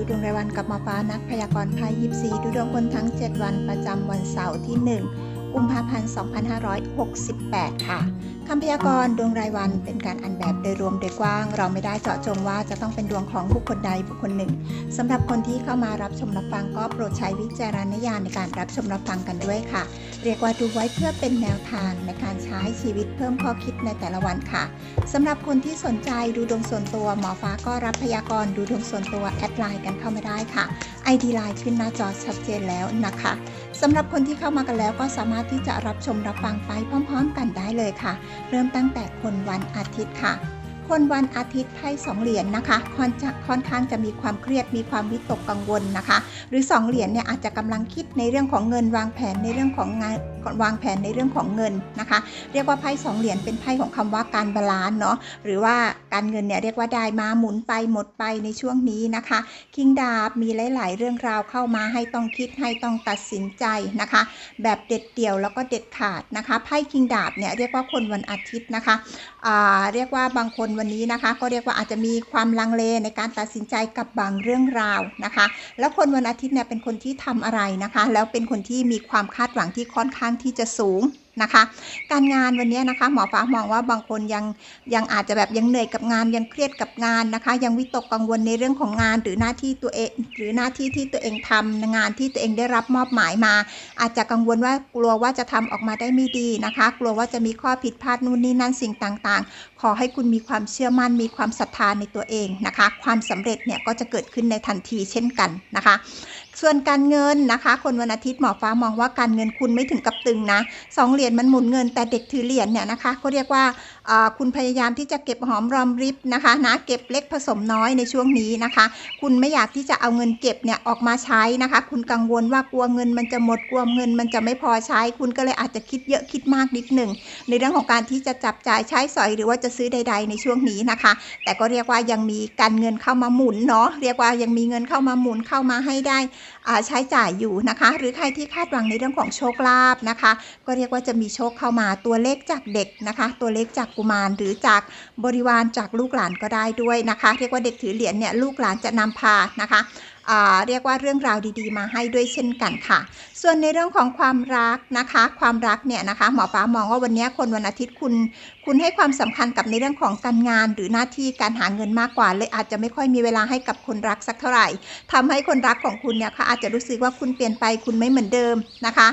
ดูดวงรายวันกับหมอฟ้านักพยากรณ์ไพ่ยิปซีดูดวงคนทั้ง 7 วันประจำวันเสาร์ที่ 1 กุมภาพันธ์ 2568 ค่ะคำพยากรณ์ดวงรายวันเป็นการอันแบบโดยรวมโดยกว้าง เราไม่ได้เจาะจงว่าจะต้องเป็นดวงของบุคคลใดบุคคลหนึ่งสำหรับคนที่เข้ามารับชมรับฟังก็โปรดใช้วิจารณญาณในการรับชมรับฟังกันด้วยค่ะ เรียกว่าดูไว้เพื่อเป็นแนวทางในการใช้ชีวิตเพิ่มข้อคิดในแต่ละวันค่ะสำหรับคนที่สนใจดูดวงส่วนตัวหมอฟ้าก็รับพยากรณ์ดูดวงส่วนตัวแอดไลน์กันเข้ามาได้ค่ะ ID ไลน์ขึ้นหน้าจอชัดเจนแล้วนะคะ สำหรับคนที่เข้ามากันแล้วก็สามารถที่จะรับชมรับฟังไปพร้อม ๆ กันได้เลยค่ะ เริ่มตั้งแต่คนวันอาทิตย์ค่ะ คนวันอาทิตย์ไพ่สองเหรียญนะคะค่อนจะค่อนข้างจะมีความเครียดมีความวิตกกังวลนะคะ หรือสองเหรียญเนี่ยอาจจะกำลังคิดในเรื่องของเงินวางแผนในเรื่องของงานวางแผนในเรื่องของเงินนะคะ เรียกว่าไพ่สองเหรียญเป็นไพ่ของคำว่าการบาลานซ์เนาะหรือว่าการเงินเนี่ยเรียกว่าได้มาหมุนไปหมดไปในช่วงนี้นะคะคิงดาบมีหลาย ๆ เรื่องราวเข้ามาให้ต้องคิดให้ต้องตัดสินใจนะคะ แบบเด็ดเดี่ยวแล้วก็เด็ดขาดนะคะไพ่คิงดาบเนี่ยเรียกว่าคนวันอาทิตย์นะคะอ่าเรียกว่าบางคนวันนี้นะคะ ก็เรียกว่าอาจจะมีความลังเลในการตัดสินใจกับบางเรื่องราวนะคะ แล้วคนวันอาทิตย์เนี่ยเป็นคนที่ทำอะไรนะคะ แล้วเป็นคนที่มีความคาดหวังที่ค่อนข้างที่จะสูงนะคะ การงานวันนี้นะคะ หมอฟ้ามองว่าบางคนยังยังอาจจะแบบยังเหนื่อยกับงานยังเครียดกับงานนะคะ ยังวิตกกังวลในเรื่องของงานหรือหน้าที่ตัวเองหรือหน้าที่ที่ตัวเองทำงานที่ตัวเองได้รับมอบหมายมา อาจจะกังวลว่ากลัวว่าจะทำออกมาได้ไม่ดีนะคะ กลัวว่าจะมีข้อผิดพลาดนู่นนี่นั่นสิ่งต่างๆ ขอให้คุณมีความเชื่อมั่นมีความศรัทธาในตัวเองนะคะ ความสำเร็จเนี่ยก็จะเกิดขึ้นในทันทีเช่นกันนะคะ ส่วนการเงินนะคะ คนวันอาทิตย์หมอฟ้ามองว่าการเงินคุณไม่ถึงกับตึงนะสองเหรียญมันหมุนเงินแต่เด็กถือเหรียญเนี่ยนะคะเขาเรียกว่า คุณพยายามที่จะเก็บหอมรอมริบนะคะนะเก็บเล็กผสมน้อยในช่วงนี้นะคะ คุณไม่อยากที่จะเอาเงินเก็บเนี่ยออกมาใช้นะคะ คุณกังวลว่ากลัวเงินมันจะหมดกลัวเงินมันจะไม่พอใช้ คุณก็เลยอาจจะคิดเยอะคิดมากนิดหนึ่งในเรื่องของการที่จะจับจ่ายใช้สอยหรือว่าจะซื้อใด ๆ ในช่วงนี้นะคะ แต่ก็เรียกว่ายังมีการเงินเข้ามาหมุนเนาะเรียกว่ายังมีเงินเข้ามาหมุนเข้ามาให้ได้ ใช้จ่ายอยู่นะคะ หรือใครที่คาดหวังในเรื่องของโชคลาภนะคะ ก็เรียกว่าจะมีโชคเข้ามาตัวเลขจากเด็กนะคะ ตัวเลขจากกุมารหรือจากบริวารจากลูกหลานก็ได้ด้วยนะคะ เรียกว่าเด็กถือเหรียญเนี่ยลูกหลานจะนำพานะคะ เรียกว่าเรื่องราวดีๆ มาให้ด้วยเช่นกันค่ะ ส่วนในเรื่องของความรักนะคะ ความรักเนี่ยนะคะ หมอป้ามองว่าวันนี้คนวันอาทิตย์คุณ คุณให้ความสำคัญกับในเรื่องของการงาน หรือหน้าที่การหาเงินมากกว่า เลยอาจจะไม่ค่อยมีเวลาให้กับคนรักสักเท่าไหร่ทำให้คนรักของคุณเนี่ยเขาอาจจะรู้สึกว่าคุณเปลี่ยนไปคุณไม่เหมือนเดิมนะคะ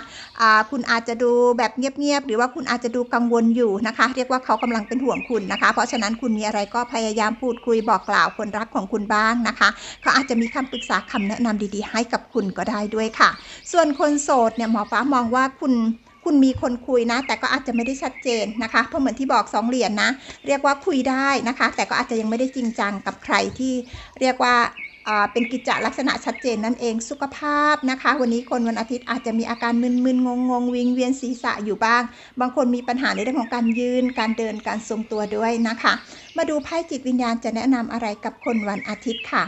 คุณอาจจะดูแบบเงียบๆหรือว่าคุณอาจจะดูกังวลอยู่นะคะ เรียกว่าเขากำลังเป็นห่วงคุณนะคะ เพราะฉะนั้นคุณมีอะไรก็พยายามพูดคุยบอกกล่าวคนรักของคุณบ้างนะคะเขาอาจจะมีคำปรึกษาคำแนะนำดีๆ ให้กับคุณก็ได้ด้วยค่ะ ส่วนคนโสดเนี่ยหมอฟ้ามองว่าคุณคุณมีคนคุยนะ แต่ก็อาจจะไม่ได้ชัดเจนนะคะ เพราะเหมือนที่บอกสองเหรียญนนะ เรียกว่าคุยได้นะคะ แต่ก็อาจจะยังไม่ได้จริงจังกับใครที่เรียกว่า เป็นกิจลักษณะชัดเจนนั่นเองสุขภาพนะคะ วันนี้คนวันอาทิตย์อาจจะมีอาการมึนๆงงๆวิงเวียนศีรษะอยู่บ้าง บางคนมีปัญหาในเรื่องของการยืน การเดินการทรงตัวด้วยนะคะ มาดูไพ่จิตวิญญาณจะแนะนำอะไรกับคนวันอาทิตย์ค่ะ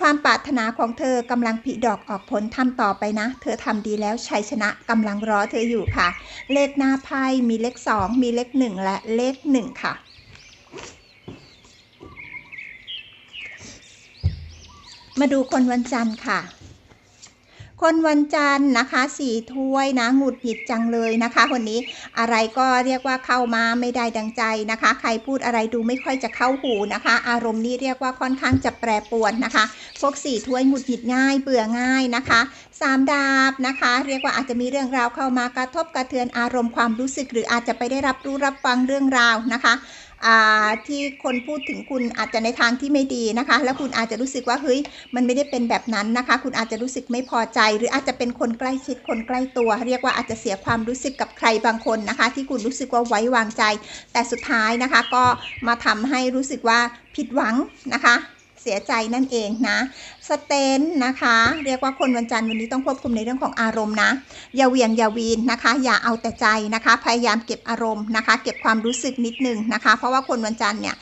ความปรารถนาของเธอกำลังผลิดอกออกผลทำต่อไปนะ เธอทำดีแล้วชัยชนะกำลังรอเธออยู่ค่ะ เลขหน้าไพ่มีเลขสองมีเลขหนึ่งและเลขหนึ่งค่ะ มาดูคนวันจันทร์ค่ะ คนวันจันทร์นะคะสี่ถ้วยนะหงุดหงิดจังเลยนะคะคนนี้อะไรก็เรียกว่าเข้ามาไม่ได้ดังใจนะคะ ใครพูดอะไรดูไม่ค่อยจะเข้าหูนะคะ อารมณ์นี้เรียกว่าค่อนข้างจะแปรปรวนนะคะ พวกสี่ถ้วยหงุดหงิดง่าย เบื่อง่ายนะคะสามดาบนะคะ เรียกว่าอาจจะมีเรื่องราวเข้ามากระทบกระเทือนอารมณ์ความรู้สึก หรืออาจจะไปได้รับรู้รับฟังเรื่องราวนะคะ ที่คนพูดถึงคุณอาจจะในทางที่ไม่ดีนะคะ แล้วคุณอาจจะรู้สึกว่าเฮ้ยมันไม่ได้เป็นแบบนั้นนะคะ คุณอาจจะรู้สึกไม่พอใจ หรืออาจจะเป็นคนใกล้ชิดคนใกล้ตัว เรียกว่าอาจจะเสียความรู้สึกกับใครบางคนนะคะ ที่คุณรู้สึกว่าไว้วางใจ แต่สุดท้ายนะคะ ก็มาทำให้รู้สึกว่าผิดหวังนะคะ สียใจนั่นเองนะสเตนนะคะ เรียกว่าคนวันจันทร์วันนี้ต้องควบคุมในเรื่องของอารมณ์นะอย่าเวียงอย่าวีนนะคะ อย่าเอาแต่ใจนะคะ พยายามเก็บอารมณ์นะคะ เก็บความรู้สึกนิดนึงนะคะ เพราะว่าคนวันจันทร์เนี่ย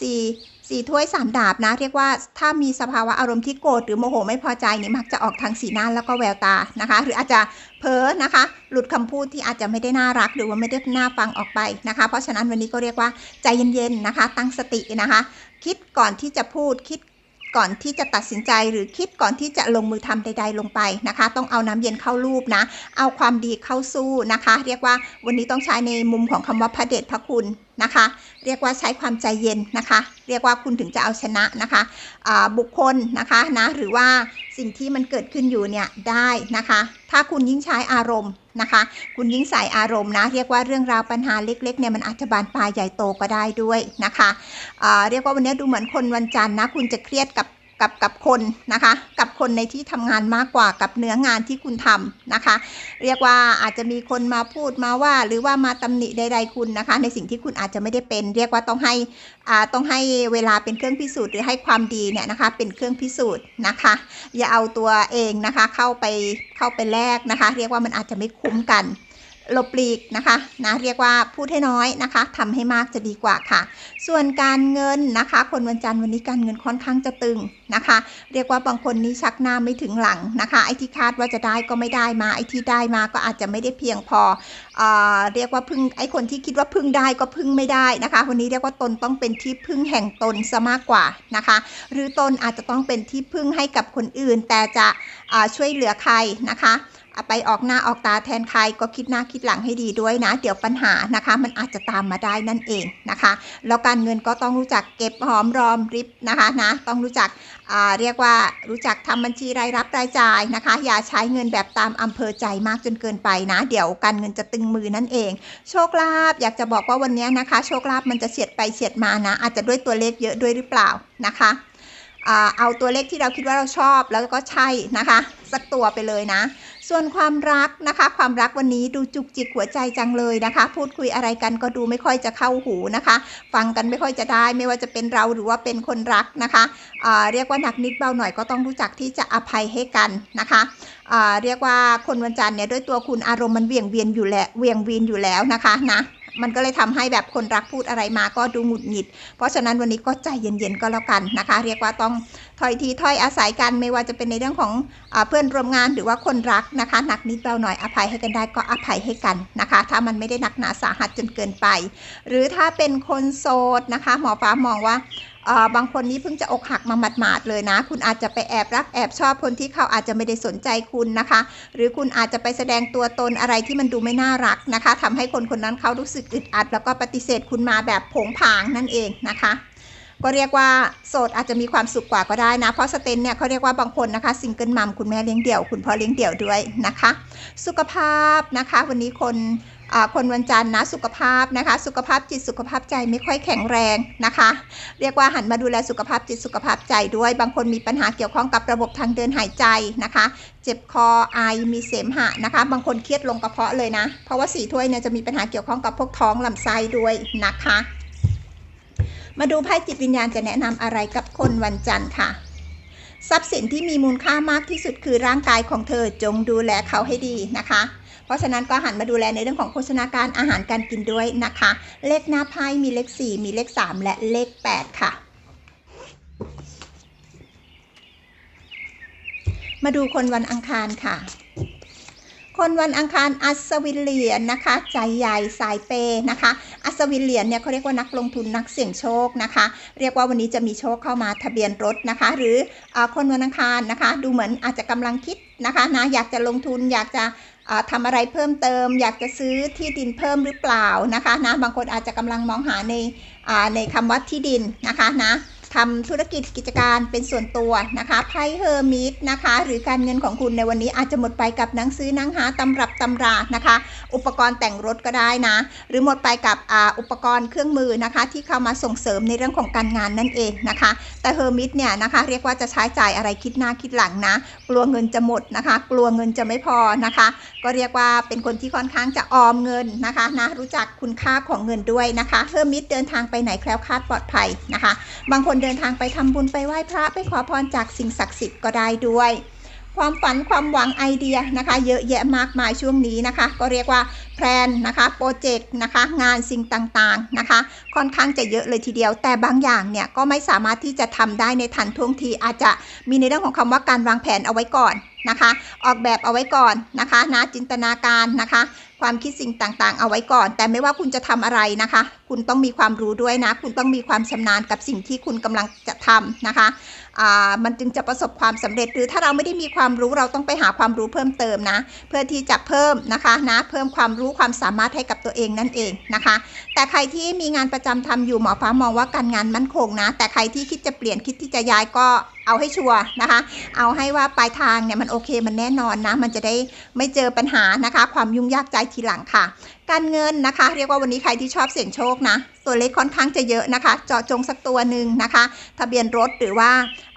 สี่สี่ถ้วยสามดาบนะ เรียกว่าถ้ามีสภาวะอารมณ์ที่โกรธหรือโมโหไม่พอใจนี่มักจะออกทางสีหน้าแล้วก็แววตานะคะ หรืออาจจะเพ้อนะคะ หลุดคำพูดที่อาจจะไม่ได้น่ารัก หรือว่าไม่ได้น่าฟังออกไปนะคะ เพราะฉะนั้นวันนี้ก็เรียกว่าใจเย็นๆนะคะ ตั้งสตินะคะ คิดก่อนที่จะพูดคิดก่อนที่จะตัดสินใจหรือคิดก่อนที่จะลงมือทำใด ๆ ลงไปนะคะ ต้องเอาน้ำเย็นเข้ารูปนะ เอาความดีเข้าสู้นะคะ เรียกว่าวันนี้ต้องใช้ในมุมของคำว่าพระเดชพระคุณ นะคะ เรียกว่าใช้ความใจเย็นนะคะ เรียกว่าคุณถึงจะเอาชนะนะคะบุคคลนะคะนะหรือว่าสิ่งที่มันเกิดขึ้นอยู่เนี่ยได้นะคะ ถ้าคุณยิ่งใช้อารมณ์นะคะ คุณยิ่งใส่อารมณ์นะ เรียกว่าเรื่องราวปัญหาเล็กๆเนี่ยมันอาจจะบานปลายใหญ่โตก็ได้ด้วยนะคะเรียกว่าวันนี้ดูเหมือนคนวันจันทร์นะคุณจะเครียดกับ กับกับคนนะคะ กับคนในที่ทำงานมากกว่ากับเนื้องานที่คุณทำนะคะ เรียกว่าอาจจะมีคนมาพูดมาว่า หรือว่ามาตำหนิใด ๆ คุณนะคะ ในสิ่งที่คุณอาจจะไม่ได้เป็น เรียกว่าต้องให้อ่าต้องให้เวลาเป็นเครื่องพิสูจน์หรือให้ความดีเนี่ยนะคะเป็นเครื่องพิสูจน์นะคะ อย่าเอาตัวเองนะคะเข้าไปเข้าไปแลกนะคะ เรียกว่ามันอาจจะไม่คุ้มกัน หลบหลีกนะคะนะเรียกว่าพูดให้น้อยนะคะทำให้มากจะดีกว่าค่ะ ส่วนการเงินนะคะ คนวันจันทร์วันนี้การเงินค่อนข้างจะตึงนะคะ เรียกว่าบางคนนี้ชักหน้าไม่ถึงหลังนะคะไอ้ที่คาดว่าจะได้ก็ไม่ได้มาไอ้ที่ได้มาก็อาจจะไม่ได้เพียงพอเอ่อเรียกว่าพึ่งไอ้คนที่คิดว่าพึ่งได้ก็พึ่งไม่ได้นะคะ วันนี้เรียกว่าตนต้องเป็นที่พึ่งแห่งตนซะมากกว่านะคะ หรือตนอาจจะต้องเป็นที่พึ่งให้กับคนอื่น แต่จะช่วยเหลือใครนะคะ อะไปออกหน้าออกตาแทนใครก็คิดหน้าคิดหลังให้ดีด้วยนะ เดี๋ยวปัญหานะคะ มันอาจจะตามมาได้นั่นเองนะคะ แล้วการเงินก็ต้องรู้จักเก็บหอมรอมริบนะคะนะต้องรู้จักเรียกว่ารู้จักทำบัญชีรายรับรายจ่ายนะคะ อย่าใช้เงินแบบตามอำเภอใจมากจนเกินไปนะ เดี๋ยวการเงินจะตึงมือนั่นเอง โชคลาภอยากจะบอกว่าวันนี้นะคะ โชคลาภมันจะเฉียดไปเฉียดมานะ อาจจะด้วยตัวเลขเยอะด้วยหรือเปล่านะคะเอาตัวเลขที่เราคิดว่าเราชอบแล้วก็ใช่นะคะ สักตัวไปเลยนะ ส่วนความรักนะคะ ความรักวันนี้ดูจุกจิกหัวใจจังเลยนะคะ พูดคุยอะไรกันก็ดูไม่ค่อยจะเข้าหูนะคะ ฟังกันไม่ค่อยจะได้ ไม่ว่าจะเป็นเราหรือว่าเป็นคนรักนะคะเเรียกว่าหนักนิดเบาหน่อยก็ต้องรู้จักที่จะอภัยให้กันนะคะเเรียกว่าคนวันจันทร์เนี่ยด้วยตัวคุณอารมณ์มันเวียงเวียนอยู่แล้วเวียงวีนอยู่แล้วนะคะนะ มันก็เลยทำให้แบบคนรักพูดอะไรมาก็ดูหงุดหงิด เพราะฉะนั้นวันนี้ก็ใจเย็นๆก็แล้วกันนะคะ เรียกว่าต้องถอยทีถอยอาศัยกันไม่ว่าจะเป็นในเรื่องของอเพื่อนร่วมงานหรือว่าคนรักนะคะ หนักนิดเบาหน่อยอภัยให้กันได้ก็อภัยให้กันนะคะ ถ้ามันไม่ได้หนักหนาสาหัสจนเกินไป หรือถ้าเป็นคนโสดนะคะ หมอฟ้ามองว่า บางคนนี้เพิ่งจะอกหักมาหมาดๆเลยนะ คุณอาจจะไปแอบรักแอบชอบคนที่เขาอาจจะไม่ได้สนใจคุณนะคะ หรือคุณอาจจะไปแสดงตัวตนอะไรที่มันดูไม่น่ารักนะคะทำให้คนคนนั้นเขารู้สึกอึดอัด แล้วก็ปฏิเสธคุณมาแบบผงผางนั่นเองนะคะก็เรียกว่าโสดอาจจะมีความสุขกว่าก็ได้นะ เพราะสเตนเนี่ยเขาเรียกว่าบางคนนะคะซิงเกิลมัมคุณแม่เลี้ยงเดี่ยว คุณพ่อเลี้ยงเดี่ยวด้วยนะคะ สุขภาพนะคะ วันนี้คน คนวันจันทร์นะสุขภาพนะคะ สุขภาพจิตสุขภาพใจไม่ค่อยแข็งแรงนะคะ เรียกว่าหันมาดูแลสุขภาพจิตสุขภาพใจด้วย บางคนมีปัญหาเกี่ยวข้องกับระบบทางเดินหายใจนะคะ เจ็บคอไอมีเสมหะนะคะ บางคนเครียดลงกระเพาะเลยนะ เพราะว่าสีถ้วยเนี่ยจะมีปัญหาเกี่ยวข้องกับพวกท้องลำไส้ด้วยนะคะ มาดูไพ่จิตวิญญาณจะแนะนำอะไรกับคนวันจันทร์ค่ะทรัพย์สินที่มีมูลค่ามากที่สุดคือร่างกายของเธอจงดูแลเขาให้ดีนะคะ เพราะฉะนั้นก็หันมาดูแลในเรื่องของโภชนาการอาหารการกินด้วยนะคะ เลขหน้าไพ่มีเลข 4 มีเลข 3 และเลข 8 ค่ะ มาดูคนวันอังคารค่ะคนวันอังคารอัศวินเหรียญนะคะ ใจใหญ่สายเปย์นะคะ อัศวินเหรียญเนี่ยเขาเรียกว่านักลงทุนนักเสี่ยงโชคนะคะ เรียกว่าวันนี้จะมีโชคเข้ามาทะเบียนรถนะคะ หรืออคนวันอังคารนะคะ ดูเหมือนอาจจะกำลังคิดนะคะนะอยากจะลงทุนอยากจะ ทำอะไรเพิ่มเติม อยากจะซื้อที่ดินเพิ่มหรือเปล่านะคะนะบางคนอาจจะกำลังมองหาในในคำว่าที่ดินนะคะนะทำธุรกิจกิจการเป็นส่วนตัวนะคะไพ่เฮอร์มิตนะคะ หรือการเงินของคุณในวันนี้อาจจะหมดไปกับหนังสือนังหาตำรับตำรานะคะ อุปกรณ์แต่งรถก็ได้นะ หรือหมดไปกับออุปกรณ์เครื่องมือนะคะ ที่เข้ามาส่งเสริมในเรื่องของการงานนั่นเองนะคะ แต่เฮอร์มิตเนี่ยนะคะเรียกว่าจะใช้จ่ายอะไรคิดหน้าคิดหลังนะ กลัวเงินจะหมดนะคะ กลัวเงินจะไม่พอนะคะก็เรียกว่าเป็นคนที่ค่อนข้างจะออมเงินนะคะนะรู้จักคุณค่าของเงินด้วยนะคะเพิ่มมิตรเดินทางไปไหนแคล้วคลาดปลอดภัยนะคะ บางคนเดินทางไปทำบุญไปไหว้พระไปขอพรจากสิ่งศักดิ์สิทธิ์ก็ได้ด้วย ความฝันความหวังไอเดียนะคะ เยอะแยะมากมายช่วงนี้นะคะ ก็เรียกว่าแพลนนะคะโปรเจกต์นะคะ งานสิ่งต่างๆนะคะ ค่อนข้างจะเยอะเลยทีเดียว แต่บางอย่างเนี่ยก็ไม่สามารถที่จะทำได้ในทันท่วงทีอาจจะมีในเรื่องของคำว่าการวางแผนเอาไว้ก่อนนะคะ ออกแบบเอาไว้ก่อนนะคะนะจินตนาการนะคะความคิดสิ่งต่างๆ เอาไว้ก่อน แต่ไม่ว่าคุณจะทำอะไรนะคะ คุณต้องมีความรู้ด้วยนะ คุณต้องมีความชำนาญกับสิ่งที่คุณกำลังจะทำนะคะ มันจึงจะประสบความสำเร็จ หรือถ้าเราไม่ได้มีความรู้เราต้องไปหาความรู้เพิ่มเติมนะ เพื่อที่จะเพิ่มนะคะนะเพิ่มความรู้ความสามารถให้กับตัวเองนั่นเองนะคะ แต่ใครที่มีงานประจำทำอยู่หมอฟ้ามองว่าการงานมั่นคงนะ แต่ใครที่คิดจะเปลี่ยนคิดที่จะย้ายก็เอาให้ชัวร์นะคะ เอาให้ว่าปลายทางเนี่ยมันโอเคมันแน่นอนนะ มันจะได้ไม่เจอปัญหานะคะ ความยุ่งยากใจทีหลังค่ะ การเงินนะคะ เรียกว่าวันนี้ใครที่ชอบเสี่ยงโชคนะ ตัวเลขค่อนข้างจะเยอะนะคะ เจาะจงสักตัวหนึ่งนะคะ ทะเบียนรถหรือว่า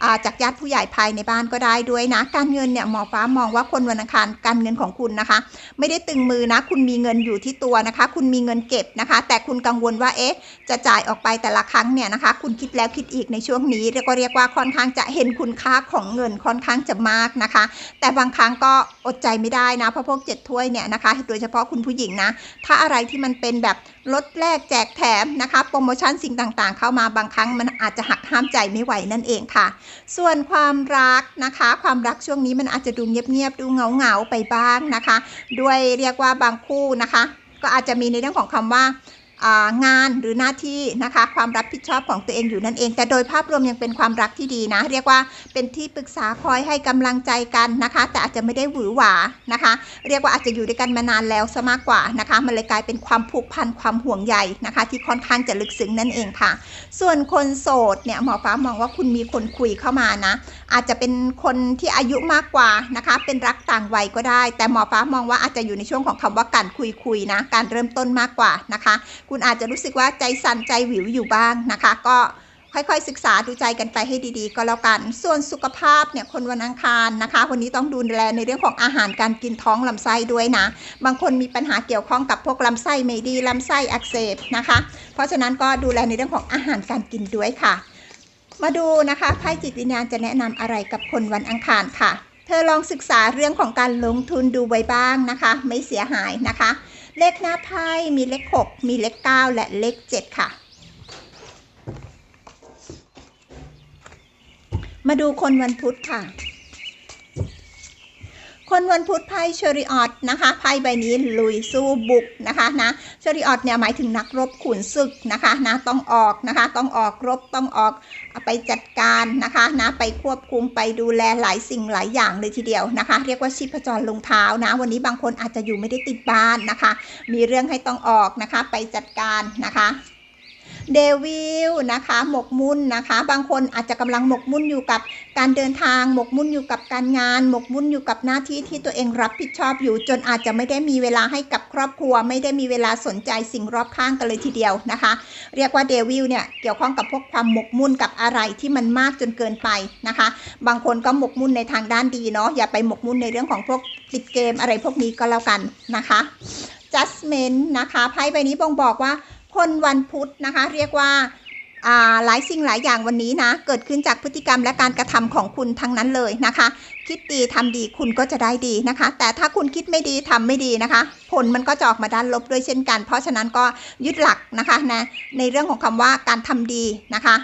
อ่าจากญาติผู้ใหญ่ภายในบ้านก็ได้ด้วยนะ การเงินเนี่ยหมอฟ้ามองว่าคนวันอังคารการเงินของคุณนะคะ ไม่ได้ตึงมือนะ คุณมีเงินอยู่ที่ตัวนะคะ คุณมีเงินเก็บนะคะ แต่คุณกังวลว่าเอ๊ะจะจ่ายออกไปแต่ละครั้งเนี่ยนะคะ คุณคิดแล้วคิดอีกในช่วงนี้เรียกก็เรียกว่าค่อนข้างจะเห็นคุณค่าของเงินค่อนข้างจะมากนะคะ แต่บางครั้งก็อดใจไม่ได้นะเพราะพวกเจ็ดถ้วยเนี่ยนะคะ โดยเฉพาะคุณผู้หญิงนะ ถ้าอะไรที่มันเป็นแบบลดแลกแจกแถมนะคะโปรโมชั่นสิ่งต่างๆ เข้ามาบางครั้งมันอาจจะหักห้ามใจไม่ไหวนั่นเองค่ะ ส่วนความรักนะคะ ความรักช่วงนี้มันอาจจะดูเงียบๆดูเหงาๆไปบ้างนะคะ ด้วยเรียกว่าบางคู่นะคะ ก็อาจจะมีในเรื่องของคำว่าอ่า งานหรือหน้าที่นะคะ ความรับผิดชอบของตัวเองอยู่นั่นเอง แต่โดยภาพรวมยังเป็นความรักที่ดีนะ เรียกว่าเป็นที่ปรึกษาคอยให้กำลังใจกันนะคะ แต่อาจจะไม่ได้หวือหวานะคะ เรียกว่าอาจจะอยู่ด้วยกันมานานแล้วซะมากกว่านะคะ มันเลยกลายเป็นความผูกพันความห่วงใยนะคะ ที่ค่อนข้างจะลึกซึ้งนั่นเองค่ะ ส่วนคนโสดเนี่ยหมอฟ้ามองว่าคุณมีคนคุยเข้ามานะ อาจจะเป็นคนที่อายุมากกว่านะคะ เป็นรักต่างวัยก็ได้ แต่หมอฟ้ามองว่าอาจจะอยู่ในช่วงของคำว่าการคุยคุยๆนะ การเริ่มต้นมากกว่านะคะคุณอาจจะรู้สึกว่าใจสั่นใจหวิวอยู่บ้างนะคะ ก็ค่อยๆ ศึกษาดูใจกันไปให้ดีๆ ก็แล้วกัน ส่วนสุขภาพเนี่ยคนวันอังคารนะคะ วันนี้ต้องดูแลในเรื่องของอาหารการกินท้องลำไส้ด้วยนะ บางคนมีปัญหาเกี่ยวข้องกับพวกลำไส้ไม่ดีลำไส้อักเสบนะคะ เพราะฉะนั้นก็ดูแลในเรื่องของอาหารการกินด้วยค่ะ มาดูนะคะไพ่จิตวิญญาณจะแนะนำอะไรกับคนวันอังคารค่ะ เธอลองศึกษาเรื่องของการลงทุนดูไว้บ้างนะคะ ไม่เสียหายนะคะ เลขหน้าไพ่มีเลข 6 มีเลข 9 และเลข 7 ค่ะ มาดูคนวันพุธค่ะ คนวันพุธไพ่เชอริออตนะคะไพ่ใบนี้ลุยสู้บุกนะคะนะเชอริออตเนี่ยหมายถึงนักรบขุนศึกนะคะนะต้องออกนะคะต้องออกรบต้องออกไปจัดการนะคะนะไปควบคุมไปดูแลหลายสิ่งหลายอย่างเลยทีเดียวนะคะ เรียกว่าชีพจรลงเท้านะ วันนี้บางคนอาจจะอยู่ไม่ได้ติดบ้านนะคะ มีเรื่องให้ต้องออกนะคะไปจัดการนะคะ เดวิลนะคะหมกมุ่นนะคะ บางคนอาจจะกำลังหมกมุ่นอยู่กับการเดินทางหมกมุ่นอยู่กับการงาน หมกมุ่นอยู่กับหน้าที่ที่ตัวเองรับผิดชอบอยู่ จนอาจจะไม่ได้มีเวลาให้กับครอบครัว ไม่ได้มีเวลาสนใจสิ่งรอบข้างกันเลยทีเดียวนะคะ เรียกว่าเดวิลเนี่ยเกี่ยวข้องกับพวกความหมกมุ่นกับอะไรที่มันมากจนเกินไปนะคะ บางคนก็หมกมุ่นในทางด้านดีเนาะอย่าไปหมกมุ่นในเรื่องของพวกติดเกมอะไรพวกนี้ก็แล้วกันนะคะ judgment นะคะไพ่ใบนี้บ่งบอกว่า คนวันพุธนะคะ เรียกว่าหลายสิ่งหลายอย่างวันนี้นะ เกิดขึ้นจากพฤติกรรมและการกระทำของคุณทั้งนั้นเลยนะคะ คิดดีทำดีคุณก็จะได้ดีนะคะ แต่ถ้าคุณคิดไม่ดีทำไม่ดีนะคะ ผลมันก็จะออกมาด้านลบด้วยเช่นกัน เพราะฉะนั้นก็ยึดหลักนะคะนะในเรื่องของคำว่าการทำดีนะคะ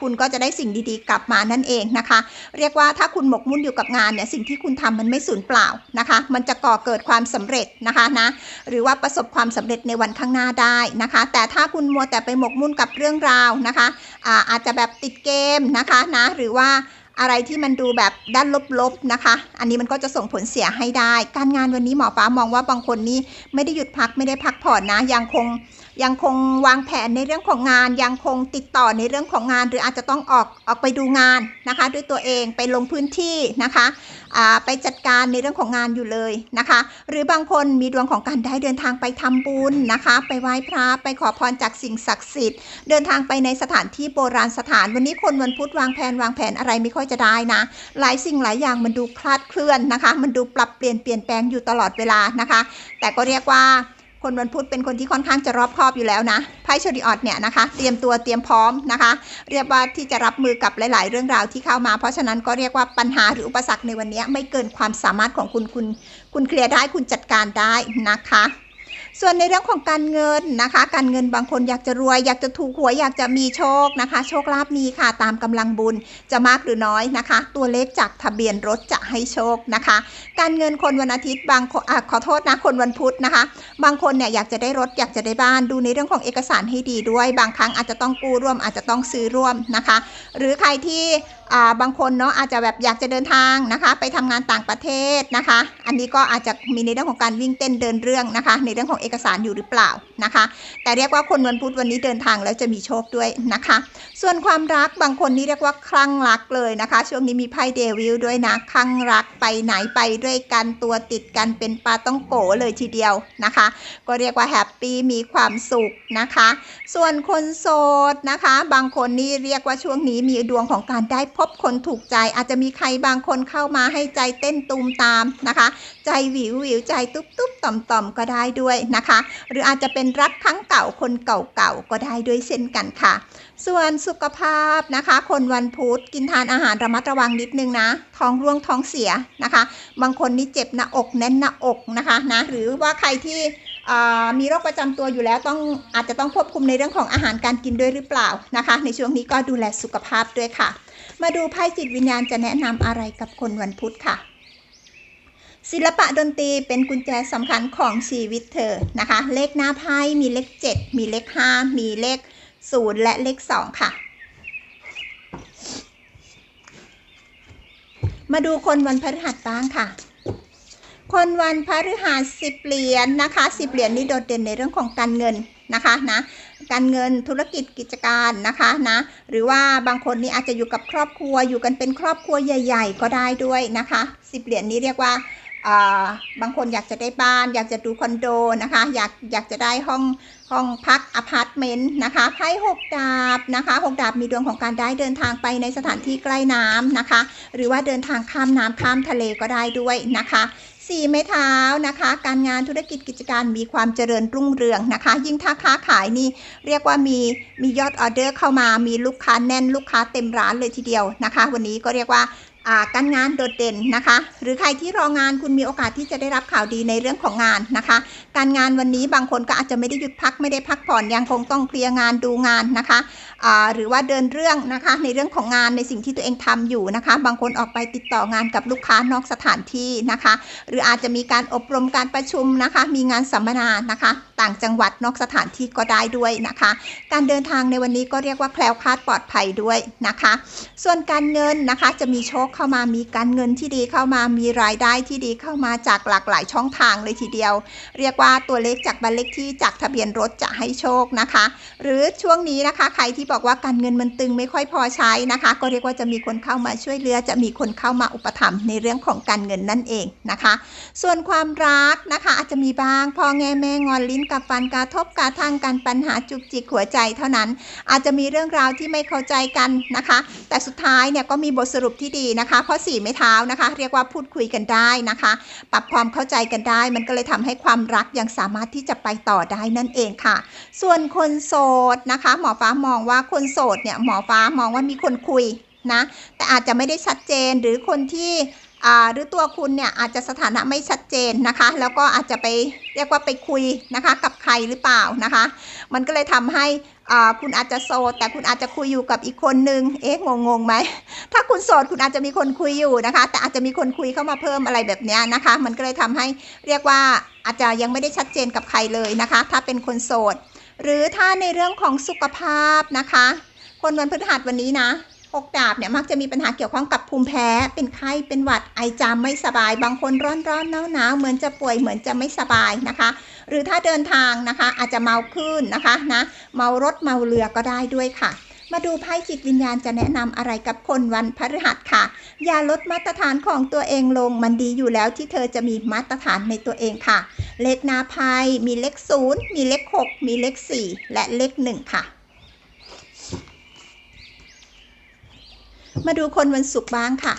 คุณก็จะได้สิ่งดีๆ กลับมานั่นเองนะคะ เรียกว่าถ้าคุณหมกมุ่นอยู่กับงานเนี่ยสิ่งที่คุณทำมันไม่สูญเปล่านะคะ มันจะก่อเกิดความสำเร็จนะคะนะหรือว่าประสบความสำเร็จในวันข้างหน้าได้นะคะ แต่ถ้าคุณมัวแต่ไปหมกมุ่นกับเรื่องราวนะคะอาอาจจะแบบติดเกมนะคะนะหรือว่าอะไรที่มันดูแบบด้านลบๆนะคะ อันนี้มันก็จะส่งผลเสียให้ได้ การงานวันนี้หมอฟ้ามองว่าบางคนนี่ไม่ได้หยุดพักไม่ได้พักผ่อนนะยังคง ยังคงวางแผนในเรื่องของงาน ยังคงติดต่อในเรื่องของงาน หรืออาจจะต้องออกออกไปดูงานนะคะ ด้วยตัวเองไปลงพื้นที่นะคะไปจัดการในเรื่องของงานอยู่เลยนะคะ หรือบางคนมีดวงของการได้เดินทางไปทำบุญนะคะ ไปไหว้พระไปขอพรจากสิ่งศักดิ์สิทธิ์ เดินทางไปในสถานที่โบราณสถาน วันนี้คนวันพุธวางแผนวางแผนอะไรไม่ค่อยจะได้นะ หลายสิ่งหลายอย่างมันดูคลาดเคลื่อนนะคะ มันดูปรับเปลี่ยนเปลี่ยนแปลงอยู่ตลอดเวลานะคะ แต่ก็เรียกว่า คนวันพุธเป็นคนที่ค่อนข้างจะรอบคอบอยู่แล้วนะไพ่ชริออตเนี่ยนะคะ เตรียมตัวเตรียมพร้อมนะคะ เรียกว่าที่จะรับมือกับหลาย ๆ เรื่องราวที่เข้ามา เพราะฉะนั้นก็เรียกว่าปัญหาหรืออุปสรรคในวันนี้ไม่เกินความสามารถของคุณคุณคุณเคลียร์ได้คุณจัดการได้นะคะ ส่วนในเรื่องของการเงินนะคะ การเงินบางคนอยากจะรวย อยากจะถูกหวยอยากจะมีโชคนะคะ โชคลาภมีค่ะตามกำลังบุญจะมากหรือน้อยนะคะ ตัวเลขจากทะเบียนรถจะให้โชคนะคะ การเงินคนวันอาทิตย์บางคนอขอโทษนะคนวันพุธนะคะ บางคนเนี่ยอยากจะได้รถอยากจะได้บ้านดูในเรื่องของเอกสารให้ดีด้วย บางครั้งอาจจะต้องกู้ร่วมอาจจะต้องซื้อร่วมนะคะ หรือใครที่ บางคนเนาะอาจจะแบบอยากจะเดินทางนะคะ ไปทำงานต่างประเทศนะคะ อันนี้ก็อาจจะมีในเรื่องของการวิ่งเต้นเดินเรื่องนะคะ ในเรื่องของเอกสารอยู่หรือเปล่านะคะ แต่เรียกว่าคนวันพุธวันนี้เดินทางแล้วจะมีโชคด้วยนะคะ ส่วนความรักบางคนนี่เรียกว่าคลั่งรักเลยนะคะ ช่วงนี้มีไพ่เดวิลด้วยนะคลั่งรักไปไหนไปด้วยกันตัวติดกันเป็นปลาต้องโกเลยทีเดียวนะคะ ก็เรียกว่าแฮปปี้มีความสุขนะคะ ส่วนคนโสดนะคะ บางคนนี่เรียกว่าช่วงนี้มีดวงของการได้พบคนถูกใจอาจจะมีใครบางคนเข้ามาให้ใจเต้นตูมตามนะคะ ใจวิววิวใจตุ๊บตุ๊บต่อมต่อมก็ได้ด้วยนะคะ หรืออาจจะเป็นรักครั้งเก่าคนเก่าๆก็ได้ด้วยเช่นกันค่ะ ส่วนสุขภาพนะคะ คนวันพุธกินทานอาหารระมัดระวังนิดนึงนะ ท้องร่วงท้องเสียนะคะ บางคนนี่เจ็บหน้าอกแน่นหน้าอกนะคะนะหรือว่าใครที่มีโรคประจำตัวอยู่แล้วต้องอาจจะต้องควบคุมในเรื่องของอาหารการกินด้วยหรือเปล่านะคะ ในช่วงนี้ก็ดูแลสุขภาพด้วยค่ะ มาดูไพ่จิตวิญญาณจะแนะนำอะไรกับคนวันพุธค่ะ ศิลปะดนตรีเป็นกุญแจสำคัญของชีวิตเธอนะคะ เลขหน้าไพ่มีเลข 7 มีเลข 5 มีเลข 0 และเลข 2 ค่ะ มาดูคนวันพฤหัสบ้างค่ะ คนวันพฤหัสสิบเหรียญนะคะสิบเหรียญนี่โดดเด่นในเรื่องของการเงินนะคะนะการเงินธุรกิจกิจการนะคะนะหรือว่าบางคนนี่อาจจะอยู่กับครอบครัวอยู่กันเป็นครอบครัวใหญ่ ๆ ก็ได้ด้วยนะคะสิบเหรียญนี้เรียกว่าอ่าบางคนอยากจะได้บ้าน อยากจะดูคอนโดนะคะ อยากอยากจะได้ห้องห้องพักอพาร์ตเมนต์นะคะไพ่หกดาบนะคะหกดาบมีดวงของการได้เดินทางไปในสถานที่ใกล้น้ำนะคะ หรือว่าเดินทางข้ามน้ำข้ามทะเลก็ได้ด้วยนะคะ สี่ไม้เท้านะคะ การงานธุรกิจกิจการมีความเจริญรุ่งเรืองนะคะ ยิ่งถ้าค้าขายนี่เรียกว่ามีมียอดออเดอร์เข้ามา มีลูกค้าแน่นลูกค้าเต็มร้านเลยทีเดียวนะคะ วันนี้ก็เรียกว่าการงานโดดเด่นนะคะ หรือใครที่รองานคุณมีโอกาสที่จะได้รับข่าวดีในเรื่องของงานนะคะ การงานวันนี้บางคนก็อาจจะไม่ได้หยุดพักไม่ได้พักผ่อนยังคงต้องเคลียร์งานดูงานนะคะหรือว่าเดินเรื่องนะคะในเรื่องของงานในสิ่งที่ตัวเองทำอยู่นะคะ บางคนออกไปติดต่องานกับลูกค้านอกสถานที่นะคะ หรืออาจจะมีการอบรมการประชุมนะคะ มีงานสัมมนานะคะ ต่างจังหวัดนอกสถานที่ก็ได้ด้วยนะคะ การเดินทางในวันนี้ก็เรียกว่าแคล้วคลาดปลอดภัยด้วยนะคะ ส่วนการเงินนะคะจะมีโชคเข้ามามีการเงินที่ดีเข้ามามีรายได้ที่ดีเข้ามาจากหลากหลายช่องทางเลยทีเดียว เรียกว่าตัวเลขจากบัตรเลขที่จากทะเบียนรถจะให้โชคนะคะ หรือช่วงนี้นะคะใครที่บอกว่าการเงินมันตึงไม่ค่อยพอใช้นะคะ ก็เรียกว่าจะมีคนเข้ามาช่วยเหลือ จะมีคนเข้ามาอุปถัมภ์ในเรื่องของการเงินนั่นเองนะคะ ส่วนความรักนะคะ อาจจะมีบ้างพอแง่แม่งอนลิ้นกับฟันกระทบกระทั่งกันปัญหาจุกจิกหัวใจเท่านั้น อาจจะมีเรื่องราวที่ไม่เข้าใจกันนะคะ แต่สุดท้ายเนี่ยก็มีบทสรุปที่ดีนะคะ เพราะสี่ไม้เท้านะคะ เรียกว่าพูดคุยกันได้นะคะ ปรับความเข้าใจกันได้ มันก็เลยทำให้ความรักยังสามารถที่จะไปต่อได้นั่นเองค่ะ ส่วนคนโสดนะคะ หมอฟ้ามองว่าคนโสดเนี่ยหมอฟ้ามองว่ามีคนคุยนะแต่อาจจะไม่ได้ชัดเจนหรือคนที่หรือตัวคุณเนี่ยอาจจะสถานะไม่ชัดเจนนะคะ แล้วก็อาจจะไปเรียกว่าไปคุยนะคะกับใครหรือเปล่านะคะ มันก็เลยทำให้คุณอาจจะโสด แต่คุณอาจจะคุยอยู่กับอีกคนนึงเอ๊ะงงงไหมถ้าคุณโสดคุณอาจจะมีคนคุยอยู่นะคะ แต่อาจจะมีคนคุยเข้ามาเพิ่มอะไรแบบนี้นะคะ มันก็เลยทำให้เรียกว่าอาจจะยังไม่ได้ชัดเจนกับใครเลยนะคะ ถ้าเป็นคนโสด หรือถ้าในเรื่องของสุขภาพนะคะ คนวันพฤหัสวันนี้นะหกดาบเนี่ยมักจะมีปัญหาเกี่ยวข้องกับภูมิแพ้ เป็นไข้เป็นหวัดไอจามไม่สบาย บางคนร้อนร้อนหนาวหนาวเหมือนจะป่วยเหมือนจะไม่สบายนะคะ หรือถ้าเดินทางนะคะอาจจะเมาขึ้นนะคะนะเมารถเมาเรือก็ได้ด้วยค่ะ มาดูไพ่จิตวิญญาณจะแนะนำอะไรกับคนวันพฤหัสค่ะ อย่าลดมาตรฐานของตัวเองลง มันดีอยู่แล้วที่เธอจะมีมาตรฐานในตัวเองค่ะ เลขหน้าไพ่มีเลขศูนย์มีเลขหกมีเลขสี่และเลขหนึ่งค่ะ มาดูคนวันศุกร์บ้างค่ะ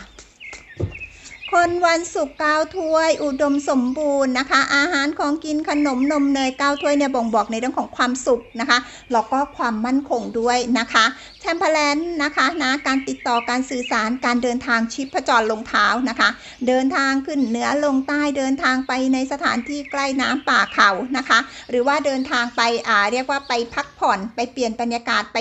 คนวันศุกร์ก้าถ้วย อุดมสมบูรณ์นะคะ อาหารของกินขนมนมเนยก้าถ้วยเนี่ยบ่งบอกในเรื่องของความสุขนะคะแล้วก็ความมั่นคงด้วยนะคะแชมเปอร์แลนนะคะนะการติดต่อการสื่อสารการเดินทางชิปจรลงเท้านะคะ เดินทางขึ้นเหนือลงใต้เดินทางไปในสถานที่ใกล้น้ำป่าเขานะคะ หรือว่าเดินทางไปอ่าเรียกว่าไปพักผ่อนไปเปลี่ยนบรรยากาศไป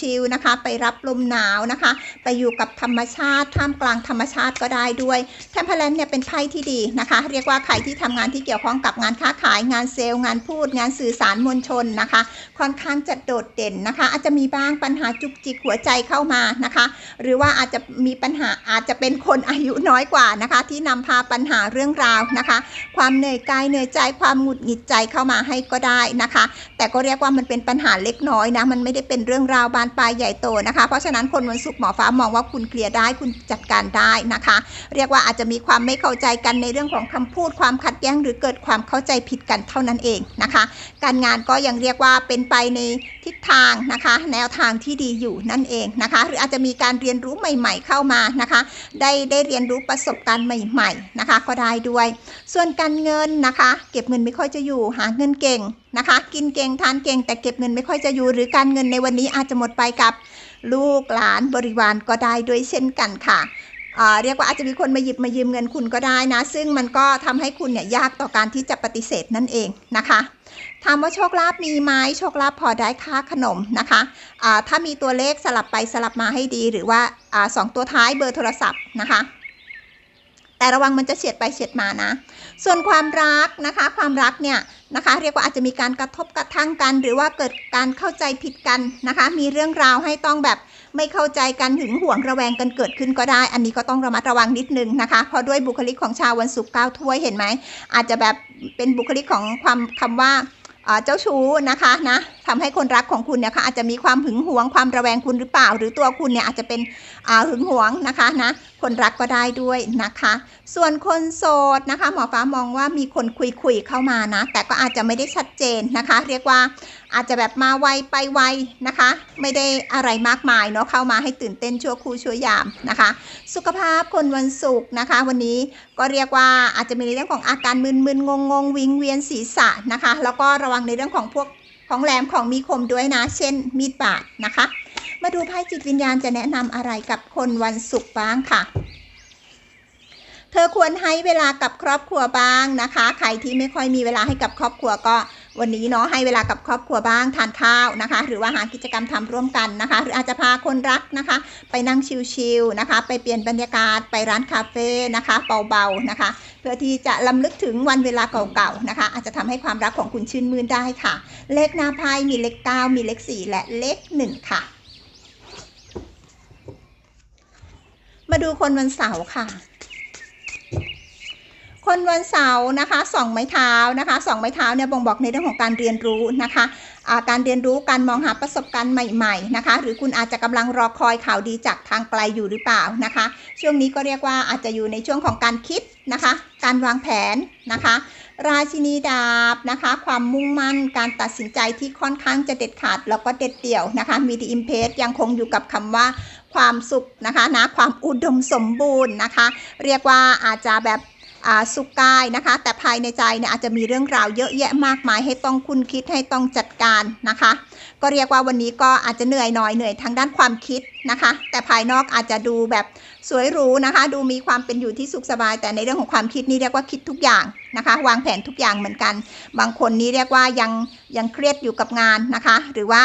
ชิลๆนะคะ ไปรับลมหนาวนะคะ ไปอยู่กับธรรมชาติท่ามกลางธรรมชาติก็ได้ด้วยแทมเพลนเนี่ยเป็นไพ่ที่ดีนะคะ เรียกว่าใครที่ทำงานที่เกี่ยวข้องกับงานค้าขายงานเซลล์ งานพูด งานสื่อสารมวลชนนะคะ ค่อนข้างจะโดดเด่นนะคะ อาจจะมีบ้างปัญหาจุกจิกหัวใจเข้ามานะคะ หรือว่าอาจจะมีปัญหาอาจจะเป็นคนอายุน้อยกว่านะคะ ที่นำพาปัญหาเรื่องราวนะคะ ความเหนื่อยกายเหนื่อยใจความหงุดหงิดใจเข้ามาให้ก็ได้นะคะ แต่ก็เรียกว่ามันเป็นปัญหาเล็กน้อยนะมันไม่ได้เป็นเรื่องราวบานปลายใหญ่โตนะคะ เพราะฉะนั้นคนวันศุกร์หมอฟ้ามองว่าคุณเคลียร์ได้คุณจัดการได้นะคะ เรียกว่าอาจจะจะมีความไม่เข้าใจกันในเรื่องของคำพูดความขัดแย้งหรือเกิดความเข้าใจผิดกันเท่านั้นเองนะคะ การงานก็ยังเรียกว่าเป็นไปในทิศทางนะคะ แนวทางที่ดีอยู่นั่นเองนะคะ หรืออาจจะมีการเรียนรู้ใหม่ ๆ เข้ามานะคะ ได้ได้เรียนรู้ประสบการณ์ใหม่ ๆนะคะ ก็ได้ด้วย ส่วนการเงินนะคะ เก็บเงินไม่ค่อยจะอยู่หาเงินเก่งนะคะ กินเก่งทานเก่ง แต่เก็บเงินไม่ค่อยจะอยู่ หรือการเงินในวันนี้อาจจะหมดไปกับลูกหลานบริวารก็ได้ด้วยเช่นกันค่ะ เรียกว่าอาจจะมีคนมาหยิบมายืมเงินคุณก็ได้นะ ซึ่งมันก็ทำให้คุณเนี่ยยากต่อการที่จะปฏิเสธนั่นเองนะคะถามว่าโชคลาภมีไหมโชคลาภพอได้ค่าขนมนะคะถ้ามีตัวเลขสลับไปสลับมาให้ดี หรือว่าอ่าสองตัวท้ายเบอร์โทรศัพท์นะคะ แต่ระวังมันจะเฉียดไปเฉียดมานะ ส่วนความรักนะคะ ความรักเนี่ยนะคะ เรียกว่าอาจจะมีการกระทบกระทั่งกัน หรือว่าเกิดการเข้าใจผิดกันนะคะ มีเรื่องราวให้ต้องแบบไม่เข้าใจกันหึงหวงระแวงกันเกิดขึ้นก็ได้ อันนี้ก็ต้องระมัดระวังนิดนึงนะคะ เพราะด้วยบุคลิกของชาววันศุกร์เก้าถ้วยเห็นไหมอาจจะแบบเป็นบุคลิกของความคำว่าอ่า เจ้าชู้นะคะนะทำให้คนรักของคุณเนี่ยค่ะอาจจะมีความหึงหวงความระแวงคุณหรือเปล่า หรือตัวคุณเนี่ยอาจจะเป็นหึงหวงนะคะนะคนรักก็ได้ด้วยนะคะ ส่วนคนโสดนะคะ หมอฟ้ามองว่ามีคนคุยคุยๆเข้ามานะ แต่ก็อาจจะไม่ได้ชัดเจนนะคะ เรียกว่า อาจจะแบบมาไวไปไวนะคะ ไม่ได้อะไรมากมายเนาะเข้ามาให้ตื่นเต้นชั่วครู่ชั่วยามนะคะ สุขภาพคนวันศุกร์นะคะ วันนี้ก็เรียกว่าอาจจะมีในเรื่องของอาการมึนๆงงๆวิงเวียนศีรษะนะคะ แล้วก็ระวังในเรื่องของพวกของแหลมของมีคมด้วยนะ เช่น มีดบาดนะคะ มาดูไพ่จิตวิญญาณจะแนะนำอะไรกับคนวันศุกร์บ้างค่ะเธอควรให้เวลากับครอบครัวบ้างนะคะ ใครที่ไม่ค่อยมีเวลาให้กับครอบครัวก็ วันนี้เนาะให้เวลากับครอบครัวบ้างทานข้าวนะคะ หรือว่าหากิจกรรมทำร่วมกันนะคะ หรืออาจจะพาคนรักนะคะ ไปนั่งชิลๆนะคะ ไปเปลี่ยนบรรยากาศไปร้านคาเฟ่นะคะเบาๆนะคะ เพื่อที่จะลำลึกถึงวันเวลาเก่าๆนะคะ อาจจะทำให้ความรักของคุณชื่นมื่นได้ค่ะ เลขหน้าไพ่มีเลข 9 มีเลข 4 และเลข 1 ค่ะ มาดูคนวันเสาร์ค่ะ คนวันเสาร์นะคะสองไม้เท้านะคะสองไม้เท้าเนี่ยบ่งบอกในเรื่องของการเรียนรู้นะคะาการเรียนรู้การมองหาประสบการณ์ใหม่ๆนะคะหรือคุณอาจจะกำลังรอคอยข่าวดีจากทางไกลอยู่หรือเปล่านะคะ ช่วงนี้ก็เรียกว่าอาจจะอยู่ในช่วงของการคิดนะคะ การวางแผนนะคะ ราชินีดาบนะคะ ความมุ่งมั่นการตัดสินใจที่ค่อนข้างจะเด็ดขาดแล้วก็เด็ดเดี่ยวนะคะมีดีอิมเพสยังคงอยู่กับคำว่าความสุขนะคะนะความอุดมสมบูรณ์นะคะ เรียกว่าอาจจะแบบ สุกายนะคะ แต่ภายในใจเนี่ยอาจจะมีเรื่องราวเยอะแยะมากมาย ให้ต้องคุณคิดให้ต้องจัดการนะคะ ก็เรียกว่าวันนี้ก็อาจจะเหนื่อยหน่อยเหนื่อยทางด้านความคิดนะคะ แต่ภายนอกอาจจะดูแบบสวยหรูนะคะ ดูมีความเป็นอยู่ที่สุขสบาย แต่ในเรื่องของความคิดนี่เรียกว่าคิดทุกอย่างนะคะ วางแผนทุกอย่างเหมือนกัน บางคนนี้เรียกว่ายังยังเครียดอยู่กับงานนะคะ หรือว่า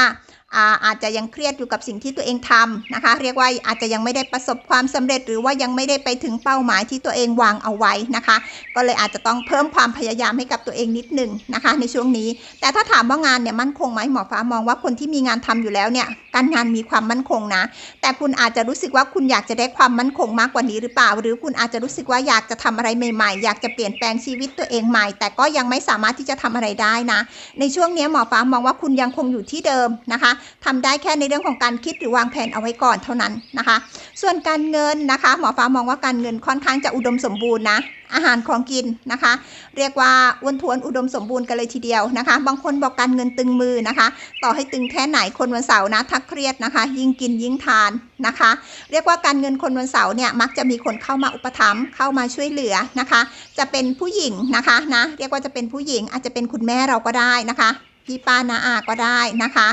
อาอาจจะยังเครียดอยู่กับสิ่งที่ตัวเองทำนะคะ เรียกว่าอาจจะยังไม่ได้ประสบความสำเร็จ หรือว่ายังไม่ได้ไปถึงเป้าหมายที่ตัวเองวางเอาไว้นะคะ ก็เลยอาจจะต้องเพิ่มความพยายามให้กับตัวเองนิดนึงนะคะ ในช่วงนี้ แต่ถ้าถามว่างานเนี่ยมั่นคงไหมหมอฟ้ามองว่าคนที่มีงานทำอยู่แล้วเนี่ยการงานมีความมั่นคงนะ แต่คุณอาจจะรู้สึกว่าคุณอยากจะได้ความมั่นคงมากกว่านี้หรือเปล่า หรือคุณอาจจะรู้สึกว่าอยากจะทำอะไรใหม่ ๆ อยากจะเปลี่ยนแปลงชีวิตตัวเองใหม่ แต่ก็ยังไม่สามารถที่จะทำอะไรได้นะ ในช่วงนี้หมอฟ้ามองว่าคุณยังคงอยู่ที่เดิมนะคะทำได้แค่ในเรื่องของการคิดหรือวางแผนเอาไว้ก่อนเท่านั้นนะคะ ส่วนการเงินนะคะหมอฟ้ามองว่าการเงินค่อนข้างจะอุดมสมบูรณ์นะอาหารของกินนะคะ เรียกว่าอ้วนทวนอุดมสมบูรณ์กันเลยทีเดียวนะคะ บางคนบอกการเงินตึงมือนะคะ ต่อให้ตึงแค่ไหนคนวันเสาร์นะถ้าเครียดนะคะ ยิ่งกินยิ่งทานนะคะ เรียกว่าการเงินคนวันเสาร์เนี่ยมักจะมีคนเข้ามาอุปถัมภ์เข้ามาช่วยเหลือนะคะ จะเป็นผู้หญิงนะคะนะเรียกว่าจะเป็นผู้หญิงอาจจะเป็นคุณแม่เราก็ได้นะคะพี่ป้านาอาก็ได้นะคะ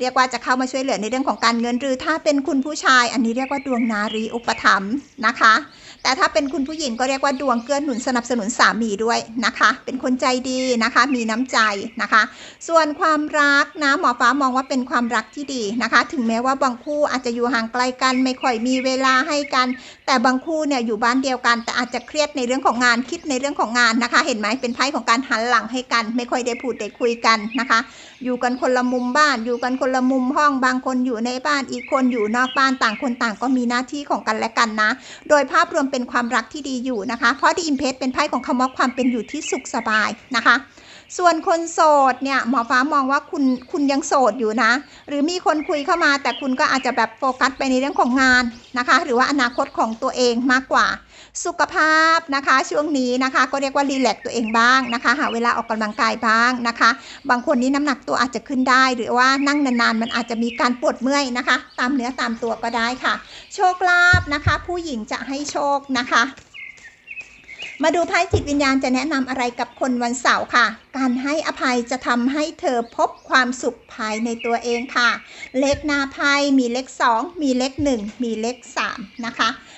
เรียกว่าจะเข้ามาช่วยเหลือในเรื่องของการเงิน หรือถ้าเป็นคุณผู้ชาย อันนี้เรียกว่าดวงนารีอุปถัมภ์นะคะ แต่ถ้าเป็นคุณผู้หญิงก็เรียกว่าดวงเกื้อหนุนสนับสนุนสามีด้วยนะคะ เป็นคนใจดีนะคะ มีน้ำใจนะคะ ส่วนความรักนะหมอฟ้ามองว่าเป็นความรักที่ดีนะคะ ถึงแม้ว่าบางคู่อาจจะอยู่ห่างไกลกัน ไม่ค่อยมีเวลาให้กัน แต่บางคู่เนี่ยอยู่บ้านเดียวกัน แต่อาจจะเครียดในเรื่องของงานคิดในเรื่องของงานนะคะ เห็นไหมเป็นไพ่ของการหันหลังให้กัน ไม่ค่อยได้พูดได้คุยกันนะคะ อยู่กันคนละมุมบ้าน อยู่กันคนละมุมห้อง บางคนอยู่ในบ้าน อีกคนอยู่นอกบ้านต่างคนต่างก็มีหน้าที่ของกันและกันนะ โดยภาพรวมเป็นความรักที่ดีอยู่นะคะ เพราะดีอิมเพสเป็นไพ่ของคำว่าความเป็นอยู่ที่สุขสบายนะคะส่วนคนโสดเนี่ยหมอฟ้ามองว่าคุณคุณยังโสดอยู่นะ หรือมีคนคุยเข้ามาแต่คุณก็อาจจะแบบโฟกัสไปในเรื่องของงานนะคะ หรือว่าอนาคตของตัวเองมากกว่า สุขภาพนะคะ ช่วงนี้นะคะ ก็เรียกว่ารีแลกตัวเองบ้างนะคะ หาเวลาออกกำลังกายบ้างนะคะ บางคนนี่น้ำหนักตัวอาจจะขึ้นได้ หรือว่านั่งนานๆ มันอาจจะมีการปวดเมื่อยนะคะ ตามเนื้อตามตัวก็ได้ค่ะ โชคลาภนะคะ ผู้หญิงจะให้โชคนะคะ มาดูไพ่จิตวิญญาณจะแนะนำอะไรกับคนวันเสาร์ค่ะการให้อภัยจะทำให้เธอพบความสุขภายในตัวเองค่ะ เลขหน้าไพ่มีเลข 2 มีเลข 1 มีเลข 3 นะคะ